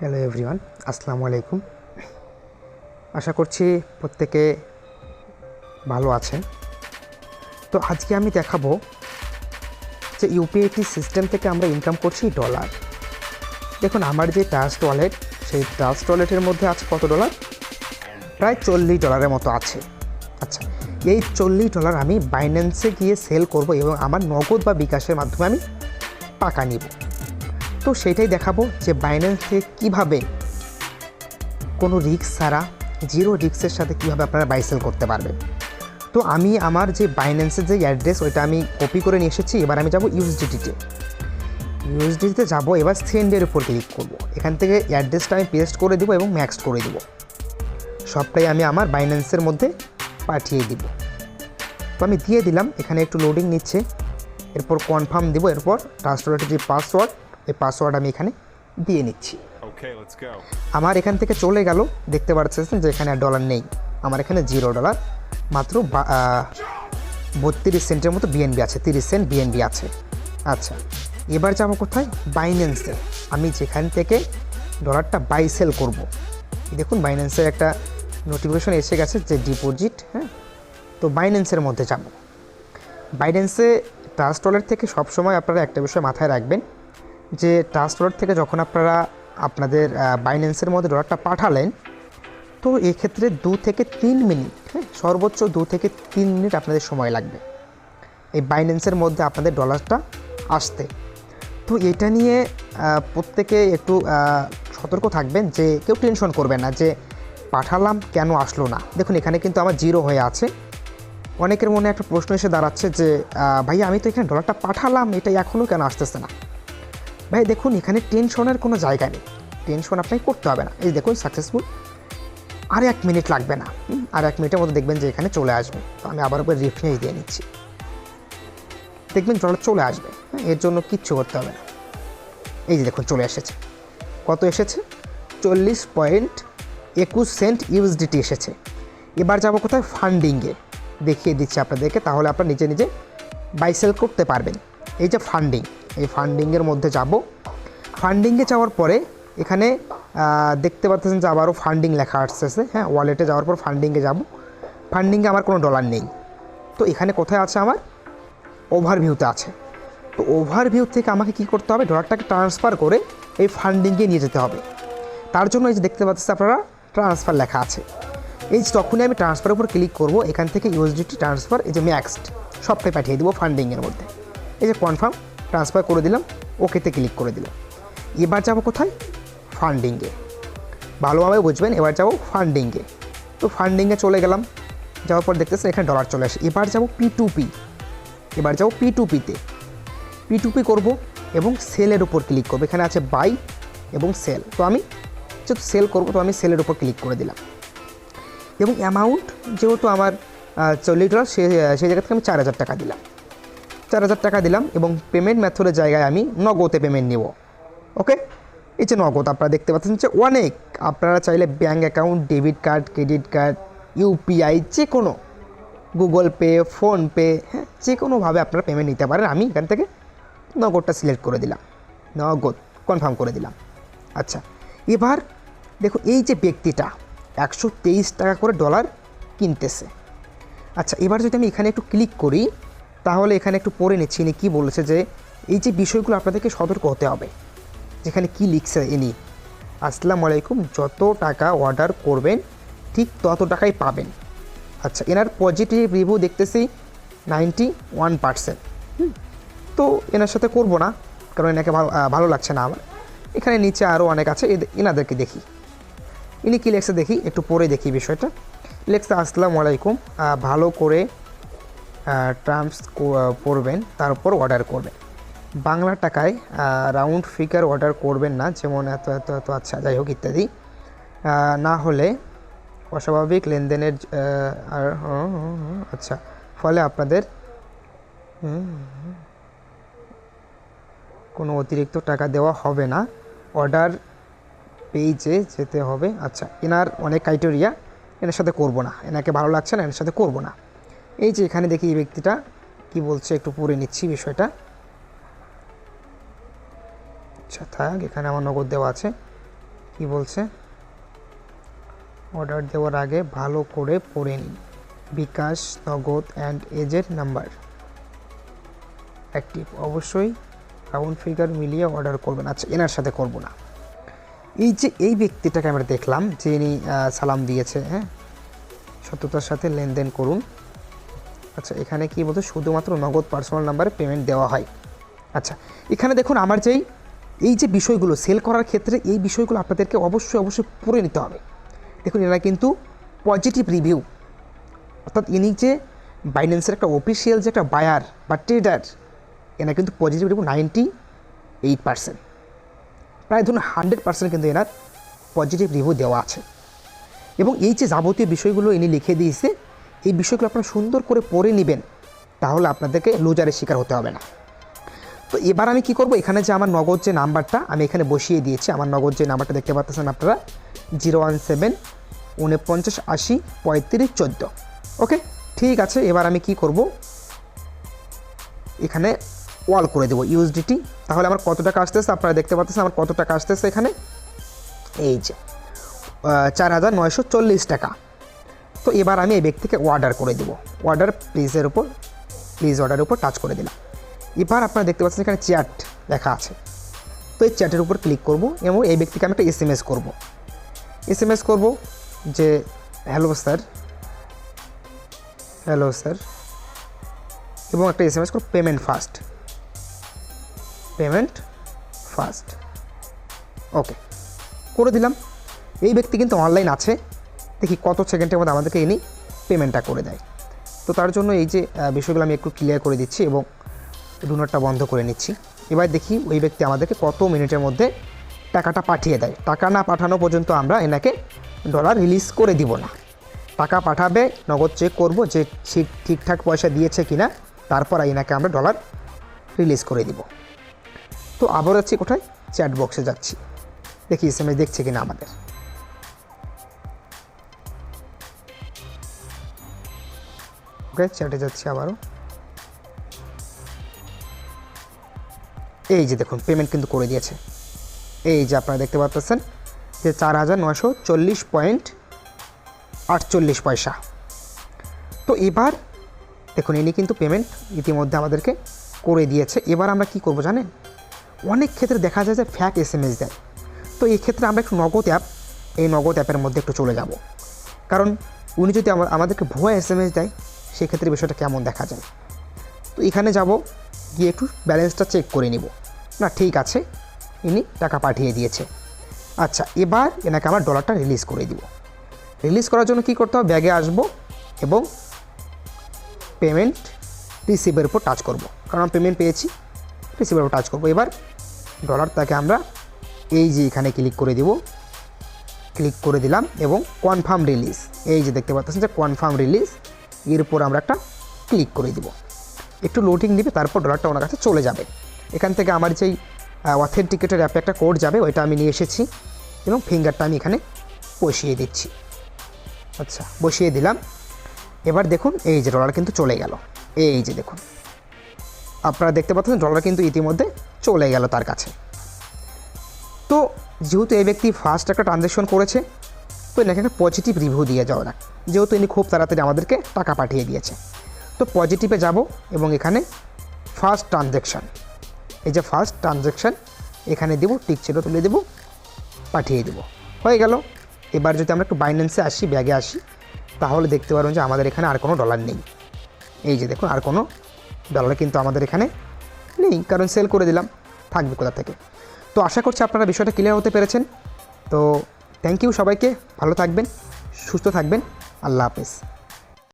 Hello everyone আসসালামু আলাইকুম আশা করছি প্রত্যেকে ভালো আছেন। তো আজকে আমি দেখাবো যে ইউপিআইটি সিস্টেম থেকে আমরা ইনকাম করছি ডলার দেখুন, আমার যে ট্রাস্ট ওয়ালেট সেই ট্রাস্ট ওয়ালেটের মধ্যে আছে কত ডলার প্রায় চল্লিশ ডলারের মতো আছে। আচ্ছা এই চল্লিশ ডলার আমি বাইন্যান্সে গিয়ে সেল করব এবং আমার নগদ বা বিকাশের মাধ্যমে আমি টাকা নিব। তো সেটাই দেখাবো যে বাইন্যান্স কীভাবে কোনো রিস্ক ছাড়া জিরো রিস্কের সাথে কীভাবে আপনারা বাইসেল করতে পারবেন। তো আমি আমার যে বাইন্যান্সের যে অ্যাড্রেস ওইটা আমি কপি করে নিয়ে এসেছি। এবার আমি যাব ইউএসডিটিতে ইউএসডিটিতে যাব, এবার সেন্ডের উপর ক্লিক করব। এখান থেকে অ্যাড্রেসটা আমি পেস্ট করে দেবো এবং ম্যাক্সড করে দেবো। সবটাই আমি আমার বাইন্যান্সের মধ্যে পাঠিয়ে দিব। তো আমি দিয়ে দিলাম, এখানে একটু লোডিং নিচ্ছে। এরপর কনফার্ম দিব, এরপর ট্রান্সফারের যে পাসওয়ার্ড এই পাসওয়ার্ড আমি এখানে দিয়ে নিচ্ছি. আমার এখান থেকে চলে গেল দেখতে পাচ্ছেন যে এখানে আর ডলার নেই। আমার এখানে জিরো ডলার মাত্র বত্রিশ সেন্টের মতো বিএনবি আছে তিরিশ সেন্ট বিএনবি আছে। আচ্ছা এবার যাব কোথায়? বাইন্যান্সে আমি যেখান থেকে ডলারটা বাই সেল করব। দেখুন বাইন্যান্সের একটা নোটিফিকেশন এসে গেছে যে ডিপোজিট হ্যাঁ? তো বাইন্যান্সের মধ্যে যাব। বাইন্যান্সে ট্রাস্ট ওয়ালেট থেকে সবসময় আপনারা একটা বিষয় মাথায় রাখবেন যে ওয়ালেট থেকে যখন আপনারা আপনাদের বাইন্যান্সের মধ্যে ডলারটা পাঠালেন, তো এক্ষেত্রে দু থেকে তিন মিনিট হ্যাঁ সর্বোচ্চ দু থেকে তিন মিনিট আপনাদের সময় লাগবে। এই বাইন্যান্সের মধ্যে আপনাদের ডলারটা আসতে। তো এটা নিয়ে প্রত্যেকে একটু সতর্ক থাকবেন যে কেউ টেনশন করবেন না যে পাঠালাম কেন আসলো না। দেখুন, এখানে কিন্তু আমার জিরো হয়ে আছে। অনেকের মনে একটা প্রশ্ন এসে দাঁড়াচ্ছে যে ভাইয়া আমি তো এখানে ডলারটা পাঠালাম, এটা এখনও কেন আসতেছে না? ভাই দেখুন এখানে টেনশনের কোনো জায়গা নেই। টেনশন আপনাকে করতে হবে না। এই দেখুন সাকসেসফুল আর এক মিনিট লাগবে না। আর এক মিনিটের মধ্যে দেখবেন যে এখানে চলে আসবে। তো আমি আবার উপরে রিফ্রেশ দিয়ে নিচ্ছি। দেখবেন ডলার চলে আসবে। হ্যাঁ, এর জন্য কিচ্ছু করতে হবে না। এই যে দেখুন চলে এসেছে। কত এসেছে? চল্লিশ পয়েন্ট একুশ সেন্ট ইউএসডিটি এসেছে। এবার যাব কোথায়? ফান্ডিংয়ে দেখিয়ে দিচ্ছি আপনাদেরকে তাহলে আপনারা নিজে নিজে বাইসেল করতে পারবেন। এই যে ফান্ডিং এই ফান্ডিংয়ের মধ্যে যাব। ফান্ডিংয়ে যাওয়ার পরে এখানে দেখতে পাচ্ছেন যে আবারও ফান্ডিং লেখা আসতেছে। হ্যাঁ ওয়ালেটে যাওয়ার পর ফান্ডিংয়ে যাব। ফান্ডিংয়ে আমার কোনো ডলার নেই। তো এখানে কোথায় আছে আমার? ওভারভিউতে আছে। তো ওভারভিউ থেকে আমাকে কি করতে হবে? ডলারটাকে ট্রান্সফার করে এই ফান্ডিংয়ে নিয়ে যেতে হবে। তার জন্য এই যে দেখতে পাচ্ছেন আপনারা ট্রান্সফার লেখা আছে। এই তখনই আমি ট্রান্সফারের উপর ক্লিক করব, এখান থেকে ইউএসডিটি ট্রান্সফার এই যে ম্যাক্সড সবটাই পাঠিয়ে দেবো ফান্ডিংয়ের মধ্যে। এই যে কনফার্ম ট্রান্সফার করে দিলাম ওকেতে ক্লিক করে দিলাম। এবার যাব কোথায়? ফান্ডিংয়ে ভালোভাবে বুঝবেন, এবার যাব ফান্ডিংয়ে তো ফান্ডিংয়ে চলে গেলাম। যাওয়ার পর দেখতেছেন এখানে ডলার চলে আসে। এবার যাব পি টু পি এবার যাব পি টু পিতে পি টু পি করব এবং সেলের উপর ক্লিক করব। এখানে আছে বাই এবং সেল তো আমি যেহেতু সেল করব, তো আমি সেলের উপর ক্লিক করে দিলাম। এবং অ্যামাউন্ট যেহেতু আমার চল্লিশ ডলার সে সেই জায়গা থেকে আমি চার হাজার টাকা দিলাম। চার হাজার টাকা দিলাম এবং পেমেন্ট মেথডের জায়গায় আমি নগদে পেমেন্ট নেব। ওকে এই যে নগদ, আপনারা দেখতে পাচ্ছেন যে অনেক। আপনারা চাইলে bank account debit card credit card UPI যে কোনো গুগল পে ফোনপে হ্যাঁ যে কোনোভাবে আপনারা পেমেন্ট নিতে পারেন। আমি এখান থেকে নগদটা সিলেক্ট করে দিলাম। নগদ কনফার্ম করে দিলাম। আচ্ছা এবার দেখো এই যে ব্যক্তিটা একশো তেইশ টাকা করে ডলার কিনতেছে। আচ্ছা এবার যদি আমি এখানে একটু ক্লিক করি তাহলে এখানে একটু পড়ে নিচ্ছি ইনি কী বলেছে যে এই যে বিষয়গুলো আপনাদেরকে সতর্ক হতে হবে, যেখানে কি লিখছে ইনি, আসসালামু আলাইকুম, যত টাকা অর্ডার করবেন, ঠিক তত টাকাই পাবেন। আচ্ছা এনার পজিটিভ রিভিউ দেখতেছি নাইনটি ওয়ান পার্সেন্ট তো এনার সাথে করব না, কারণ এনাকে ভালো ভালো লাগছে না আমার। এখানে নিচে আরও অনেক আছে এনাদেরকে দেখি। ইনি কী লেখছে দেখি, একটু পরে দেখি বিষয়টা। লেখছে, আসসালামু আলাইকুম ভালো করে টার্মস পড়বেন, তারপর অর্ডার করবেন। বাংলা টাকায় রাউন্ড ফিগার অর্ডার করবেন না, যেমন এত এত এত আচ্ছা যাই হোক, ইত্যাদি। না হলে অস্বাভাবিক লেনদেনের আর আচ্ছা ফলে আপনাদের কোনো অতিরিক্ত টাকা দেওয়া হবে না। অর্ডার পেজে যেতে হবে। আচ্ছা এনার অনেক ক্রাইটেরিয়া এনার সাথে করব না। এনাকে ভালো লাগছে না, এনার সাথে করব না। এই যে এখানে দেখি এই ব্যক্তিটা কি বলছে, একটু পড়ে নিচ্ছি বিষয়টা। আচ্ছা থাক, এখানে আমার নগদ দেওয়া আছে। কি বলছে? অর্ডার দেওয়ার আগে ভালো করে পড়ে নিন। বিকাশ, নগদ অ্যান্ড এজের নাম্বার অ্যাক্টিভ অবশ্যই। রাউন্ড ফিগার মিলিয়ে অর্ডার করবেন। আচ্ছা এনার সাথে করব না। এই যে এই ব্যক্তিটাকে আমরা দেখলাম যে ইনি সালাম দিয়েছে হ্যাঁ? সত্যতার সাথে লেনদেন করুন। আচ্ছা এখানে কি বলতো শুধুমাত্র নগদ পার্সোনাল নাম্বারে পেমেন্ট দেওয়া হয়। আচ্ছা এখানে দেখুন আমার যেই, এই যে বিষয়গুলো সেল করার ক্ষেত্রে এই বিষয়গুলো আপনাদেরকে অবশ্যই অবশ্যই পড়ে নিতে হবে। দেখুন, এরা কিন্তু পজিটিভ রিভিউ অর্থাৎ ইনি যে বাইন্যান্সের একটা অফিসিয়াল যে একটা বায়ার বা ট্রেডার এনার কিন্তু positive review ninety eight percent প্রায় ধরুন হান্ড্রেড পার্সেন্ট কিন্তু এনার পজিটিভ রিভিউ দেওয়া আছে। এবং এই যে যাবতীয় বিষয়গুলো ইনি লিখে দিয়েছে এই বিষয়গুলো আপনারা সুন্দর করে পড়ে নেবেন, তাহলে আপনাদেরকে লুজারের শিকার হতে হবে না। তো এবার আমি কি করব? এখানে যে আমার নগদ যে নাম্বারটা, আমি এখানে বসিয়ে দিয়েছি। আমার নগদ যে নাম্বারটা দেখতে পাচ্ছেন আপনারা, জিরো ওয়ান সেভেন, উনপঞ্চাশ, আশি, পঁয়ত্রিশ, চোদ্দ। ওকে? ঠিক আছে, এবার আমি কি করব? এখানে ওয়াল করে দেবো, ইউএসডিটি। তাহলে আমার কত টাকা আসতেছে আপনারা দেখতে পাচ্ছেন, আমার কত টাকা আসতেছে এখানে? এই যে চার হাজার নয়শো চল্লিশ টাকা। তো এবার আমি এই ব্যক্তিকে অর্ডার করে দেবো। অর্ডার প্লিজের উপর প্লিজ অর্ডারের উপর টাচ করে দিলাম। এবার আপনারা দেখতে পাচ্ছেন এখানে চ্যাট লেখা আছে। তো এই চ্যাটের উপর ক্লিক করব এবং এই ব্যক্তিকে আমি একটা এস এম এস করব। এস এম এস করব যে হ্যালো স্যার হ্যালো স্যার এবং একটা এস এম এস করব payment fast payment fast okay করে দিলাম। এই ব্যক্তি কিন্তু অনলাইন আছে। দেখি কত সেকেন্ডের মধ্যে আমাদেরকে ইনি পেমেন্টটা করে দেয়। তো তার জন্য এই যে বিষয়গুলো আমি একটু ক্লিয়ার করে দিচ্ছি এবং ডুনারটা বন্ধ করে নিচ্ছি। এবার দেখি ওই ব্যক্তি আমাদেরকে কত মিনিটের মধ্যে টাকাটা পাঠিয়ে দেয়। টাকা না পাঠানো পর্যন্ত আমরা এনাকে ডলার রিলিজ করে দিব না। টাকা পাঠাবে, নগদ চেক করব যে ঠিক ঠিকঠাক পয়সা দিয়েছে কি না তারপর এনাকে আমরা ডলার রিলিজ করে দিব। তো আবার যাচ্ছি কোথায়? চ্যাট বক্সে যাচ্ছি। দেখি এস এম এস দেখছে কিনা আমাদের। ওকে চ্যাটে যাচ্ছি আবারও। এই যে দেখুন পেমেন্ট কিন্তু করে দিয়েছে। এই যে আপনারা দেখতে পাচ্ছেন যে চার হাজার নশো চল্লিশ পয়েন্ট আটচল্লিশ পয়সা। তো এবার দেখুন, ইনি কিন্তু পেমেন্ট ইতিমধ্যে আমাদেরকে করে দিয়েছে। এবার আমরা কি করব জানেন? অনেক ক্ষেত্রে দেখা যায় যে ফ্যাক এস এম এস দেয়। তো এই ক্ষেত্রে আমরা একটু নগদ অ্যাপ এই নগদ অ্যাপের মধ্যে একটু চলে যাব। কারণ উনি যদি আমাদেরকে ভুয়া এস এম এস দেয় সেক্ষেত্রে বিষয়টা কেমন দেখা যায়? তো এখানে যাব, গিয়ে একটু ব্যালেন্সটা চেক করে নিব। না, ঠিক আছে, ইনি টাকা পাঠিয়ে দিয়েছে। আচ্ছা এবার এনাকে আমার ডলারটা রিলিজ করে দিব। রিলিজ করার জন্য কি করতে হবে? ব্যাগে আসব এবং পেমেন্ট রিসিভের উপর টাচ করব। কারণ আমি পেমেন্ট পেয়েছি রিসিভের উপর টাচ করব। এবার ডলার তাকে আমরা এই যে এখানে ক্লিক করে দিব ক্লিক করে দিলাম এবং কনফার্ম রিলিজ এই যে দেখতে পাচ্ছেন যে কনফার্ম রিলিজ এর উপর আমরা একটা ক্লিক করে দিব। একটু লোডিং দিবে তারপর ডলারটা ওনার কাছে চলে যাবে। এখান থেকে আমার যেই অথেন্টিকেটের অ্যাপে একটা কোড যাবে, ওইটা আমি নিয়ে এসেছি এবং ফিঙ্গারটা আমি এখানে বসিয়ে দিচ্ছি। আচ্ছা বসিয়ে দিলাম। এবার দেখুন, এই যে ডলার কিন্তু চলে গেল। এই যে দেখুন। আপনারা দেখতে পাচ্ছেন ডলার কিন্তু ইতিমধ্যে চলে গেল তার কাছে। তো, যেহেতু এই ব্যক্তি ফার্স্ট একটা ট্রানজ্যাকশন করেছে তো একটা পজিটিভ রিভিউ দিয়ে যাওয়া যাক যেহেতু ইনি খুব তাড়াতাড়ি আমাদেরকে টাকা পাঠিয়ে দিয়েছে। তো পজিটিভে যাব এবং এখানে ফার্স্ট ট্রানজ্যাকশান এই যে ফার্স্ট ট্রানজ্যাকশান এখানে দেবো টিক ছিল তুলে দেবো, পাঠিয়ে দেবো। হয়ে গেল। এবার যদি আমরা একটু বাইন্যান্সে আসি ব্যাগে আসি, তাহলে দেখতে পারবেন যে আমাদের এখানে আর কোনো ডলার নেই। এই যে দেখুন, আর কোনো ডলার কিন্তু আমাদের এখানে নেই, কারণ সেল করে দিলাম, থাকবে কোথা থেকে? তো আশা করছি আপনারা বিষয়টা ক্লিয়ার হতে পেরেছেন। তো থ্যাংক ইউ সবাইকে ভালো থাকবেন সুস্থ থাকবেন আল্লাহ হাফেজ।